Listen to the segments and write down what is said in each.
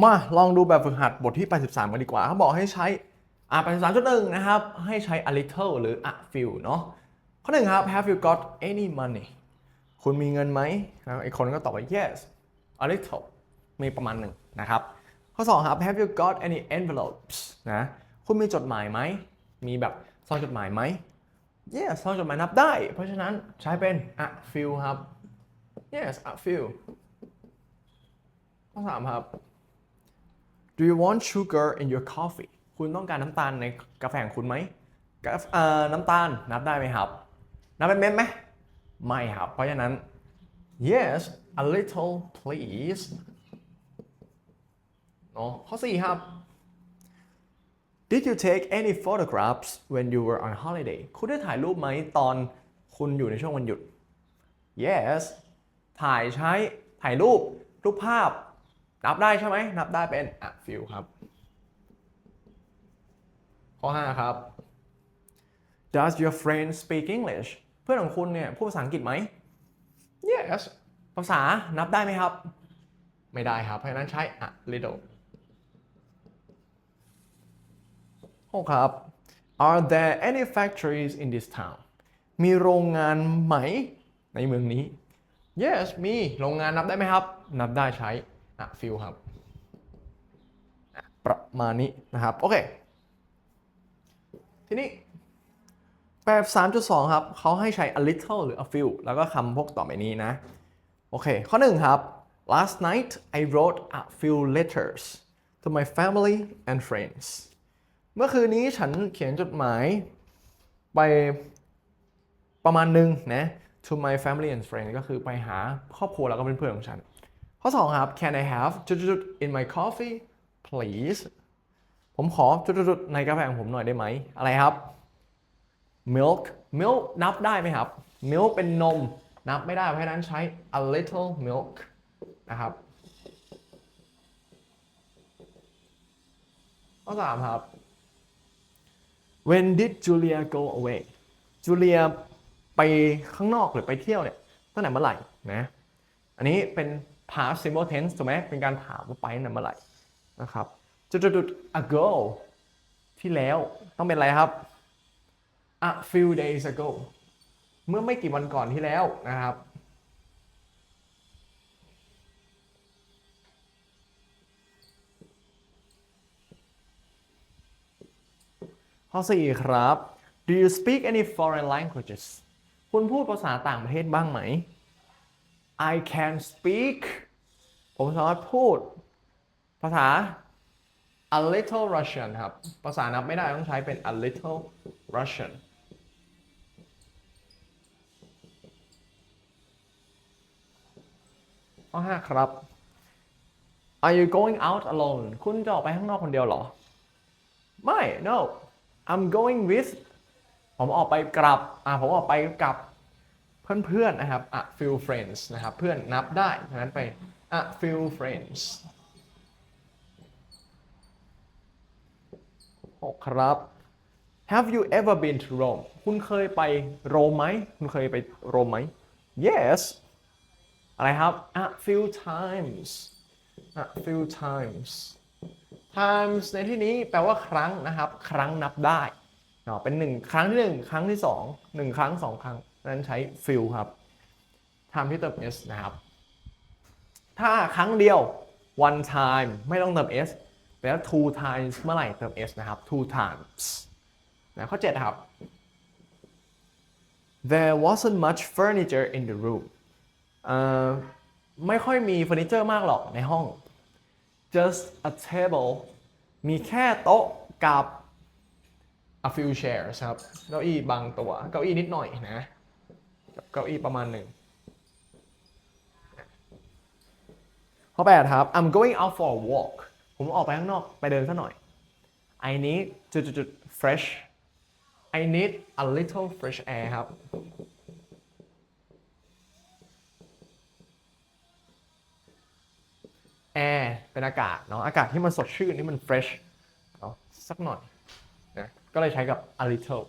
มาลองดูแบบฝึกหัดบทที่ 83 กันดีกว่าเขาบอกให้ใช้อ่า83.1 นะครับ ให้ใช้ a little หรือ a few เนาะข้อหนึ่งครับ have you got any money คุณมีเงินไหมแล้วไอคนก็ตอบว่า yes a little มีประมาณหนึ่งนะครับ ข้อ 2 ครับ have you got any envelopes นะ คุณมีจดหมายไหม มีแบบซองจดหมายไหม yes ซองจดหมายนับได้ เพราะฉะนั้นใช้เป็น a few ครับ yes a few ข้อ 3 ครับ Do you want sugar in your coffee คุณต้องการน้ำตาลในกาแฟของคุณไหมน้ำตาลนับได้ไหมครับ นับเป็นเม็ดไหมไม่ครับ เพราะฉะนั้น yes a little please เนาะข้อ4ครับ Did you take any photographs when you were on holiday คุณได้ถ่ายรูปไหมตอนคุณอยู่ในช่วงวันหยุด yes ถ่ายใช้ถ่ายรูปรูปภาพ นับได้ใช่ไหมนับได้เป็น a few ครับ ข้อ 5 ครับ Does your friend speak English เพื่อนของคุณเนี่ยพูดภาษาอังกฤษไหม Yes ภาษานับได้ไหมครับ ไม่ได้ครับ เพราะฉะนั้นใช้ a little หกครับ Are there any factories in this town มีโรงงานไหมในเมืองนี้ Yes มี โรงงานนับได้ไหมครับ นับได้ใช้ a few ครับ ประมาณนี้นะครับ โอเค ทีนี้แบบ 3.2 ครับ เขาให้ใช้ a little หรือ a few แล้วก็คำพวกต่อไปนี้นะ โอเค ข้อ1ครับ last night I wrote a few letters to my family and friends เมื่อคืนนี้ฉันเขียนจดหมายไปประมาณหนึ่งนะ to my family and friends ก็คือไปหาครอบครัวแล้วก็เพื่อนๆของฉัน ข้อ 2 ครับ can I have จุดๆๆ in my coffee please ผมขอจุดๆๆในกาแฟของผมหน่อยได้ไหม อะไรครับ milk milk นับได้ไหมครับ milk เป็นนม นับไม่ได้เพราะฉะนั้นใช้ a little milk นะครับข้อ3ครับ when did Julia go away Julia ไปข้างนอกหรือไปเที่ยวเนี่ยตั้งแต่เมื่อไหร่นะ อันนี้เป็น past simple tense ถูกไหมเป็นการถามว่าไปตั้งแต่เมื่อไหร่นะครับจุดๆๆ ago ที่แล้วต้องเป็นอะไรครับ a few days ago เมื่อไม่กี่วันก่อนที่แล้วนะครับข้อ4ครับ Do you speak any foreign languages คุณพูดภาษาต่างประเทศบ้างไหม I can speak ผมสามารถพูด ภาษา a little Russian ครับ ภาษานับไม่ได้ต้องใช้เป็น a little Russian ข้อ5ครับ Are you going out alone คุณจะออกไปข้างนอกคนเดียวเหรอ ไม่ no I'm going with ผมออกไปกลับ อ่าผมออกไปกับ เพื่อนๆนะครับ a few friends นะครับเพื่อนนับได้ฉะนั้นไป a few friends หกครับ Have you ever been to Rome คุณเคยไปโรมไหม คุณเคยไปโรมไหม Yes อะไรครับ a few times a few times times ในที่นี้แปลว่าครั้งนะครับ ครั้งนับได้เนาะเป็นหนึ่งครั้งที่หนึ่งครั้งที่สองหนึ่งครั้งสองครั้ง นั้นใช้ few ครับ time ที่เติม s นะครับ ถ้าครั้งเดียว one time ไม่ต้องเติม s แต่ถ้า two times เมื่อไหร่เติม s นะครับ two times นะข้อ 7 ครับ there wasn't much furniture in the room ไม่ค่อยมีเฟอร์นิเจอร์มากหรอกในห้อง just a table มีแค่โต๊ะกับ a few chairs ครับ เก้าอี้บางตัว เก้าอี้นิดหน่อยนะ เก้าอี้ประมาณหนึ่งข้อ8ครับ I'm going out for a walk ผมออกไปข้างนอกไปเดินสักหน่อย I need จุดจุดๆๆ fresh I need a little fresh air ครับแอร์เป็นอากาศเนาะ อากาศที่มันสดชื่นที่มัน fresh เนาะสักหน่อยนะ ก็เลยใช้กับ a little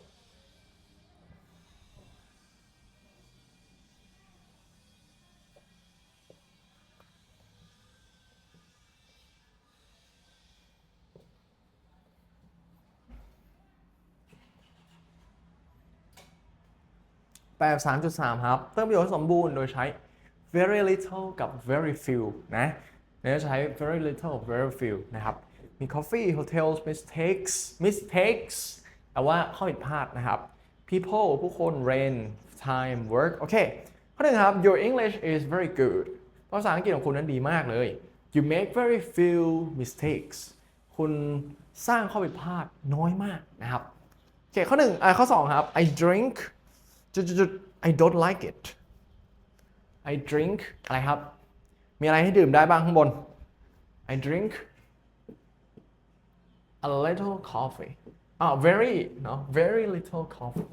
แบบ3.3 ครับ เติมประโยคให้สมบูรณ์โดยใช้ very little กับ very few นะเนี่ยใช้ very little very few นะครับ มี coffee hotels mistakes mistakes แต่ว่าข้อผิดพลาดนะครับ people ผู้คน rain time work โอเค ข้อหนึ่งครับ your English is very good ภาษาอังกฤษของคุณนั้นดีมากเลย you make very few mistakes คุณสร้างข้อผิดพลาดน้อยมากนะครับ โอเค ข้อหนึ่งอ่าข้อสองครับ I drink จุดจุดๆ I don't like it I drink อะไรครับ มีอะไรให้ดื่มได้บ้างข้างบน I drink a little coffee อ่า very เนาะ very little coffee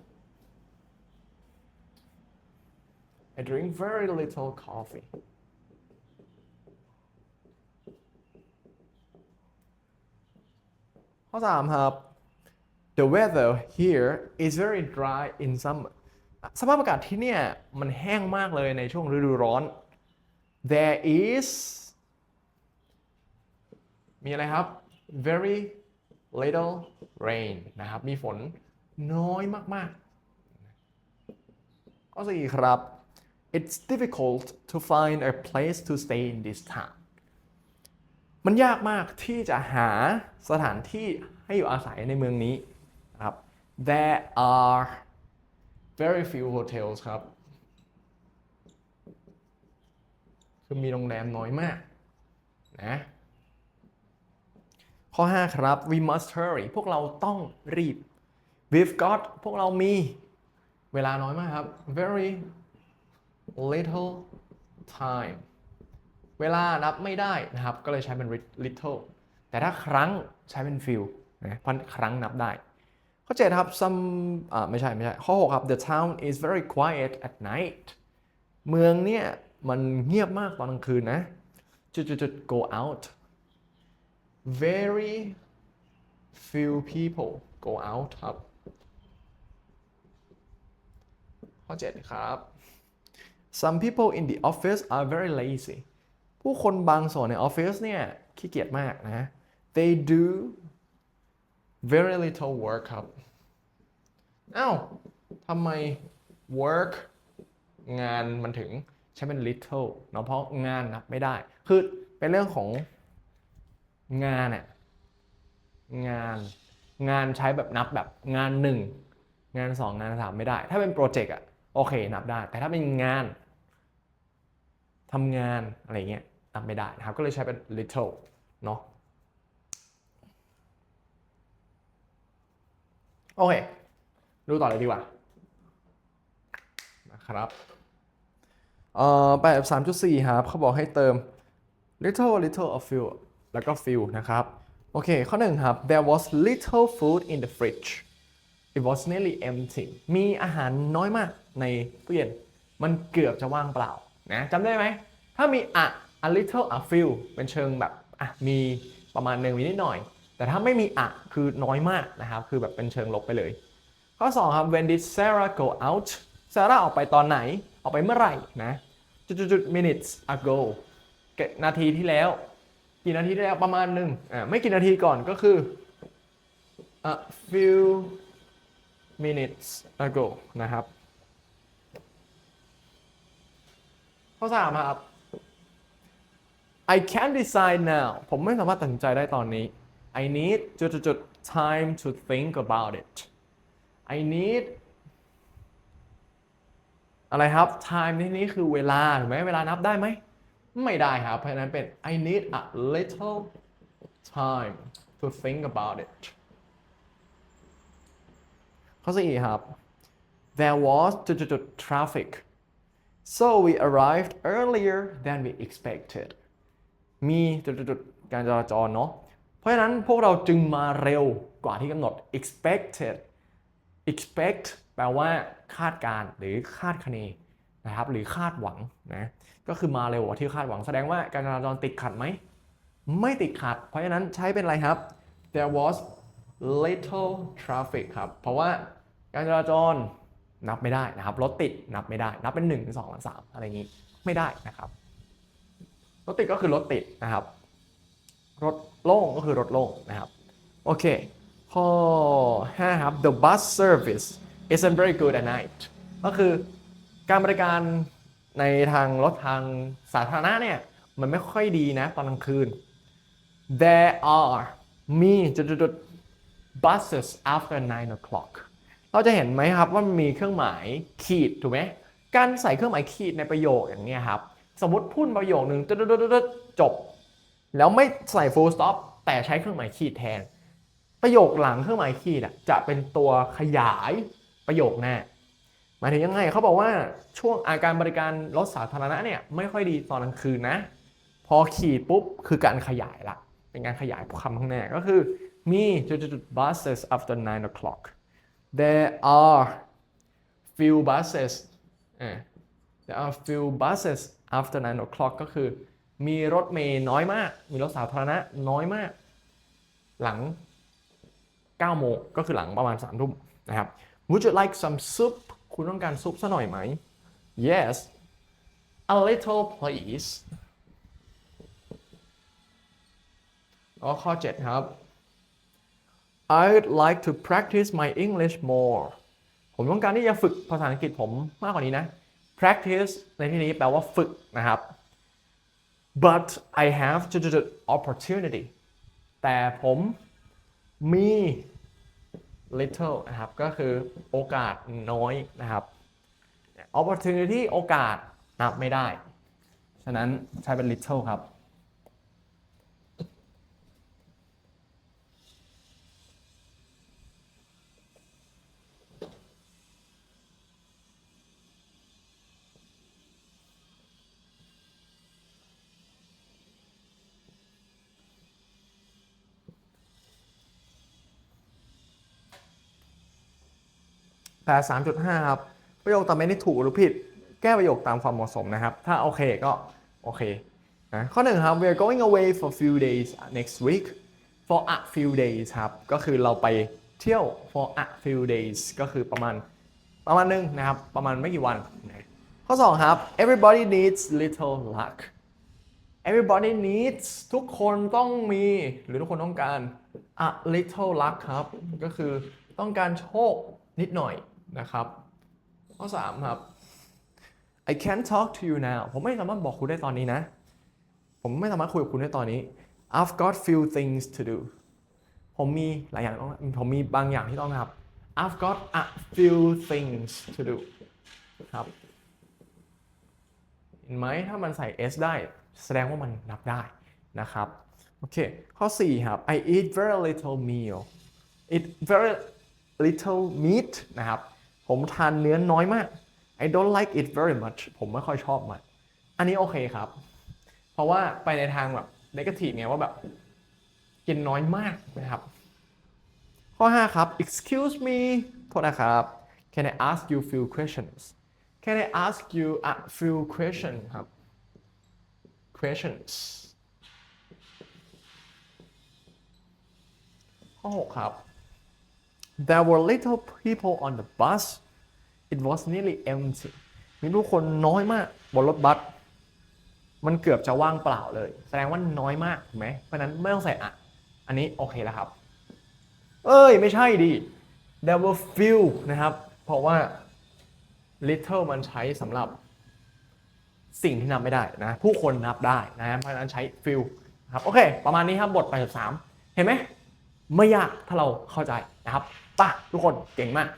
I drink very little coffee ข้อสามครับ The weather here is very dry in summer สภาพอากาศที่เนี่ยมันแห้งมากเลยในช่วงฤดูร้อน There is มีอะไรครับ very little rain นะครับ มีฝนน้อยมากๆข้อสี่ครับ It's difficult to find a place to stay in this town มันยากมากที่จะหาสถานที่ให้อยู่อาศัยในเมืองนี้นะครับ There are very few hotels ครับ คือมีโรงแรมน้อยมากนะข้อ 5 ครับ we must hurry พวกเราต้องรีบ we've got พวกเรามีเวลาน้อยมากครับ very little time เวลานับไม่ได้นะครับ ก็เลยใช้เป็น little แต่ถ้าครั้งใช้เป็น few นะเพราะครั้งนับได้ ข้อ7ครับ some อ่าไม่ใช่ไม่ใช่ ข้อ 6 ครับ the town is very quiet at night เมืองเนี่ยมันเงียบมากตอนกลางคืนนะ จุดจุดจุด go out very few people go out ครับ ข้อ 7 ครับ some people in the office are very lazy ผู้คนบางส่วนในออฟฟิศเนี่ยขี้เกียจมากนะ they do very little work ครับอ้าวทำไม work งานมันถึงใช้เป็น little เนาะเพราะงานนับไม่ได้ คือเป็นเรื่องของงานเนี่ยงานงานใช้แบบนับแบบงานหนึ่งงานสองงานสามไม่ได้ ถ้าเป็นโปรเจกต์อะโอเคนับได้ แต่ถ้าเป็นงานทำงานอะไรเงี้ยนับไม่ได้นะครับ ก็เลยใช้เป็น little เนาะ โอเค ดูต่อเลยดีกว่านะครับเอ่อแบบ3.4ครับเขาบอกให้เติม little little of few แล้วก็ few นะครับ โอเค ข้อหนึ่งครับ there was little food in the fridge it was nearly empty มีอาหารน้อยมากในตู้เย็น มันเกือบจะว่างเปล่านะจำได้ไหม ถ้ามี a a little a few เป็นเชิงแบบ อะ มีประมาณหนึ่งมีนิดหน่อย แต่ถ้าไม่มี a คือน้อยมากนะครับคือแบบเป็นเชิงลบไปเลย ข้อ2ครับ when did Sarah go out Sarah ออกไปตอนไหน ออกไปเมื่อไหร่นะจุดๆ minutes ago นาทีที่แล้ว กี่นาทีที่แล้วประมาณหนึ่งอ่าไม่กี่นาทีก่อนก็คือ a few minutes ago นะครับ ข้อ3ครับ I can't decide now ผมไม่สามารถตัดสินใจได้ตอนนี้ I need จุดๆ time to think about it I need อะไรครับ time ที่นี้คือเวลาถูกไหมเวลานับได้ไหม ไม่ได้ครับ เพราะฉะนั้นเป็น I need a little time to think about it ข้อ4ครับ there was จุดๆ traffic so we arrived earlier than we expected มีจุดๆ การจราจรเนาะ เพราะฉะนั้นพวกเราจึงมาเร็วกว่าที่กำหนด expected expect แปลว่าคาดการณ์หรือคาดคะเนนะครับหรือคาดหวังนะก็คือมาเร็วกว่าที่คาดหวังแสดงว่าการจราจรติดขัดไหม ไม่ติดขัด เพราะฉะนั้นใช้เป็นอะไรครับ there was little traffic ครับ เพราะว่าการจราจรนับไม่ได้นะครับรถติดนับไม่ได้ นับเป็น1 2 3อะไรอย่างนี้ไม่ได้นะครับรถติดก็คือรถติดนะครับ รถ โล่งก็คือรถโล่งนะครับ โอเค ข้อ 5 ครับ the bus service isn't very good at night ก็คือการบริการในทางรถทางสาธารณะเนี่ย มันไม่ค่อยดีนะตอนกลางคืน there are มีจุดๆ buses after 9 o'clock เราจะเห็นไหมครับว่ามันมีเครื่องหมายขีดถูกไหมการใส่เครื่องหมายขีดในประโยคอย่างนี้ครับ สมมติพูดประโยคหนึ่งตึ๊ดๆจบ แล้วไม่ใส่ full stop แต่ใช้เครื่องหมายขีดแทน ประโยคหลังเครื่องหมายขีดอะจะเป็นตัวขยายประโยคหน้าหมายถึงยังไงเขาบอกว่าช่วงอาการบริการรถสาธารณะเนี่ยไม่ค่อยดีตอนกลางคืนนะ พอขีดปุ๊บคือการขยายละเป็นการขยายคำข้างหน้าก็คือมี buses after 9 o'clock there are few buses there are few buses after 9 o'clock ก็คือ มีรถเมย์น้อยมาก มีรถสาธารณะน้อยมาก หลัง9โมงก็คือหลังประมาณ3ทุ่มนะครับ Would you like some soup คุณต้องการซุปซะหน่อยไหม Yes a little please แล้วข้อ 7 ครับ I'd like to practice my English more ผมต้องการที่จะฝึกภาษาอังกฤษผมมากกว่านี้นะ practice ในที่นี้แปลว่าฝึกนะครับ but I have to do the opportunity แต่ผมมี little นะครับ ก็คือโอกาสน้อยนะครับ opportunity โอกาสนับไม่ได้ ฉะนั้นใช้เป็น little ครับ แต่3.5ครับประโยคต่อไปนี้ถูกหรือผิด แก้ประโยคตามความเหมาะสมนะครับ ถ้าโอเคก็โอเคนะข้อหนึ่งครับ we are going away for few days next week for a few days ครับก็คือเราไปเที่ยว for a few days ก็คือประมาณประมาณนึงนะครับ ประมาณไม่กี่วัน ข้อ2ครับ everybody needs little luck everybody needs ทุกคนต้องมีหรือทุกคนต้องการ a little luck ครับ ก็คือต้องการโชคนิดหน่อย นะครับ ข้อ3ครับ I can't talk to you now ผมไม่สามารถบอกคุณได้ตอนนี้นะ ผมไม่สามารถคุยกับคุณได้ตอนนี้ I've got few things to do ผมมีหลายอย่างต้องผมมีบางอย่างที่ต้องทำ I've got a few things to do ครับเห็นไหมถ้ามันใส่ s ได้แสดงว่ามันนับได้นะครับโอเคข้อ 4 ครับ I eat very little meal eat very little meat นะครับ ผมทานเนื้อน้อยมาก I don't like it very much ผมไม่ค่อยชอบมัน อันนี้โอเคครับ เพราะว่าไปในทางแบบ negative ไงว่าแบบ กินน้อยมากนะครับ ข้อ 5 ครับ excuse me โทษนะครับ can I ask you few questions can I ask you a few questions ครับ questions ข้อ 6 ครับ There were little people on the bus it was nearly empty มีผู้คนน้อยมากบนรถบัส มันเกือบจะว่างเปล่าเลย แสดงว่าน้อยมากถูกไหม เพราะนั้นไม่ต้องใส่อะ อันนี้โอเคแล้วครับ เอ้ย ไม่ใช่ดิ there were few นะครับ เพราะว่า little มันใช้สำหรับสิ่งที่นับไม่ได้นะ ผู้คนนับได้นะเพราะฉะนั้นใช้ few ครับ โอเค ประมาณนี้ครับบท 83 เห็นไหมไม่ยากถ้าเราเข้าใจนะครับ ป่ะทุกคนเก่งมาก